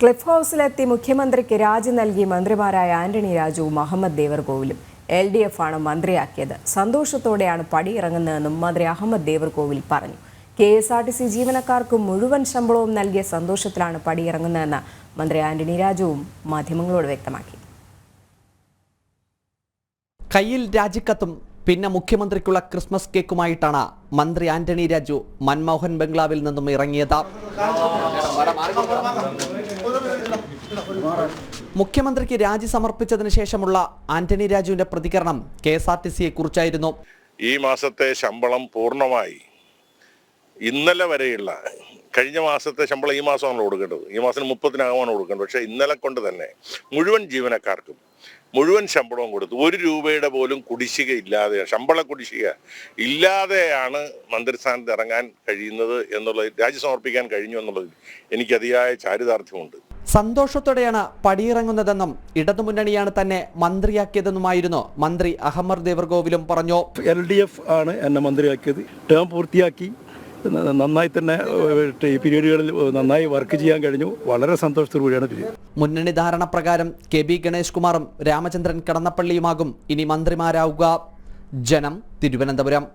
Cliff ഹൗസിലെത്തി മുഖ്യമന്ത്രിക്ക് രാജി നൽകി മന്ത്രിമാരായ ആന്റണി രാജുവും അഹമ്മദ് ദേവർകോവിലും. എൽ ഡി എഫ് ആണ് മന്ത്രിയാക്കിയത്. സന്തോഷത്തോടെയാണ് പടിയിറങ്ങുന്നതെന്നും മന്ത്രി അഹമ്മദ് ദേവർകോവിൽ പറഞ്ഞു. K S R T C ജീവനക്കാർക്ക് മുഴുവൻ ശമ്പളവും നൽകിയ സന്തോഷത്തിലാണ് പടിയിറങ്ങുന്നതെന്ന് മന്ത്രി ആന്റണി രാജുവും മാധ്യമങ്ങളോട് വ്യക്തമാക്കി. കയ്യിൽ രാജിക്കത്തും പിന്നെ മുഖ്യമന്ത്രിക്കുള്ള ക്രിസ്മസ് കേക്കുമായിട്ടാണ് മന്ത്രി ആന്റണി രാജു മൻമോഹൻ ബംഗ്ലാവിൽ നിന്നും ഇറങ്ങിയത്. മുഖ്യമന്ത്രിക്ക് രാജി സമർപ്പിച്ചതിന് ശേഷമുള്ള ആന്റണി രാജുവിന്റെ പ്രതികരണം കെ എസ് ആർ ടി സിയെ കുറിച്ചായിരുന്നു. ഈ മാസത്തെ ശമ്പളം പൂർണമായി. ഇന്നലെ വരെയുള്ള കഴിഞ്ഞ മാസത്തെ ശമ്പളം ഈ മാസമാണ് കൊടുക്കേണ്ടത്. ഈ മാസം മുപ്പത്തിനകമാണ് കൊടുക്കേണ്ടത്. പക്ഷേ ഇന്നലെ കൊണ്ട് തന്നെ മുഴുവൻ ജീവനക്കാർക്കും മുഴുവൻ ശമ്പളവും കൊടുത്തു ഒരു രൂപയുടെ പോലും കുടിശ്ശിക ഇല്ലാതെ ശമ്പള കുടിശ്ശിക ഇല്ലാതെയാണ് മന്ത്രിസ്ഥാനത്ത് ഇറങ്ങാൻ കഴിയുന്നത് എന്നുള്ളത് രാജി സമർപ്പിക്കാൻ കഴിഞ്ഞു എന്നുള്ളതിൽ എനിക്ക് അതിയായ ചാരിതാർത്ഥ്യമുണ്ട്. സന്തോഷത്തോടെയാണ് പടിയിറങ്ങുന്നതെന്നും ഇടതുമുന്നണിയാണ് തന്നെ മന്ത്രിയാക്കിയതെന്നുമായിരുന്നു മന്ത്രി അഹമ്മദ് ദേവർഗോവിലും പറഞ്ഞു. എൽ ഡി എഫ് ആണ് എന്നെ മന്ത്രിയാക്കിയത്. ടേം പൂർത്തിയാക്കി. നന്നായി തന്നെ പീരീഡുകളിൽ നന്നായി വർക്ക് ചെയ്യാൻ കഴിഞ്ഞു. വളരെ സന്തോഷത്തോടുകൂടിയാണ് മുന്നണി ധാരണ പ്രകാരം കെ ബി ഗണേഷ് കുമാറും രാമചന്ദ്രൻ കടന്നപ്പള്ളിയുമാകും ഇനി മന്ത്രിമാരാവുക. ജനം തിരുവനന്തപുരം.